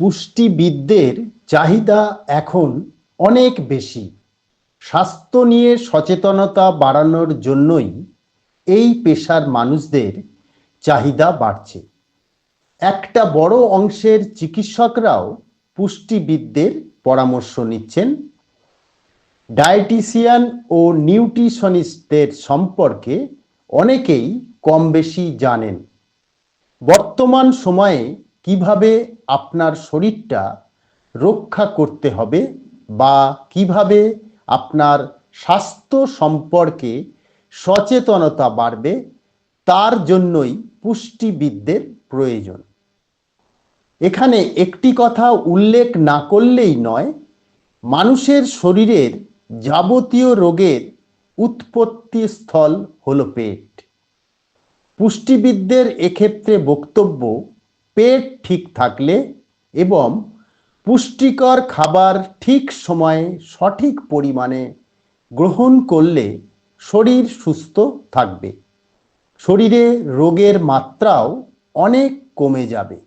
পুষ্টিবিদদের চাহিদা এখন অনেক বেশি। স্বাস্থ্য নিয়ে সচেতনতা বাড়ানোর জন্যই এই পেশার মানুষদের চাহিদা বাড়ছে। একটা বড় অংশের চিকিৎসকরাও পুষ্টিবিদদের পরামর্শ নিচ্ছেন। ডায়েটিশিয়ান ও নিউট্রিশনিস্টদের সম্পর্কে অনেকেই কম বেশি জানেন। বর্তমান সময়ে কীভাবে আপনার শরীরটা রক্ষা করতে হবে বা কীভাবে আপনার স্বাস্থ্য সম্পর্কে সচেতনতা বাড়বে, তার জন্যই পুষ্টিবিদদের প্রয়োজন। এখানে একটি কথা উল্লেখ না করলেই নয়, মানুষের শরীরের যাবতীয় রোগের উৎপত্তি স্থল হল পেট। পুষ্টিবিদদের এক্ষেত্রে বক্তব্য পেট ঠিক থাকলে এবং পুষ্টিকর খাবার ঠিক সময়ে সঠিক পরিমাণে গ্রহণ করলে শরীর সুস্থ থাকবে। শরীরে রোগের মাত্রাও অনেক কমে যাবে।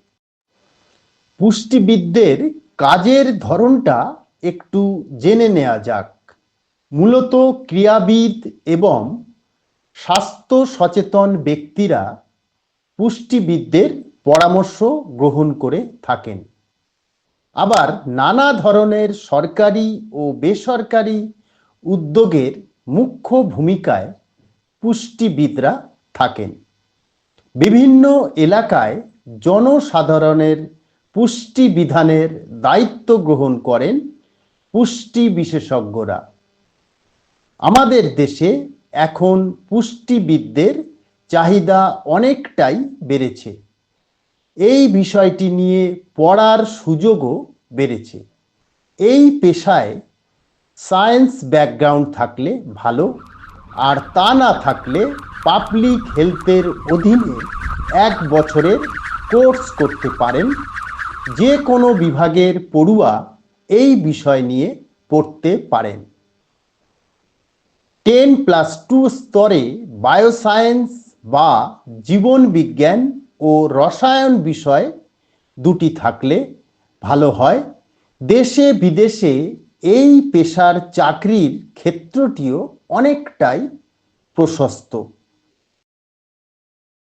পুষ্টিবিদদের কাজের ধরনটা একটু জেনে নেওয়া যাক। মূলত ক্রিয়াবিদ এবং স্বাস্থ্য সচেতন ব্যক্তিরা পুষ্টিবিদদের পরামর্শ গ্রহণ করে থাকেন। আবার নানা ধরনের সরকারি ও বেসরকারি উদ্যোগের মুখ্য ভূমিকায় পুষ্টিবিদরা থাকেন। বিভিন্ন এলাকায় জনসাধারণের পুষ্টি বিধানের দায়িত্ব গ্রহণ করেন পুষ্টি বিশেষজ্ঞরা। আমাদের দেশে এখন পুষ্টিবিদদের চাহিদা অনেকটাই বেড়েছে। এই বিষয়টি নিয়ে পড়ার সুযোগও বেড়েছে। এই পেশায় সায়েন্স ব্যাকগ্রাউন্ড থাকলে ভালো, আর তা না থাকলে পাবলিক হেলথের অধীনে এক বছরের কোর্স করতে পারেন যে কোনো বিভাগের পড়ুয়া এই বিষয় নিয়ে পড়তে পারেন। টেন প্লাস টু স্তরে বায়োসায়েন্স বা জীবন বিজ্ঞান ও রসায়ন বিষয় দুটি থাকলে ভালো হয়। দেশে বিদেশে এই পেশার চাকরির ক্ষেত্রটিও অনেকটাই প্রশস্ত।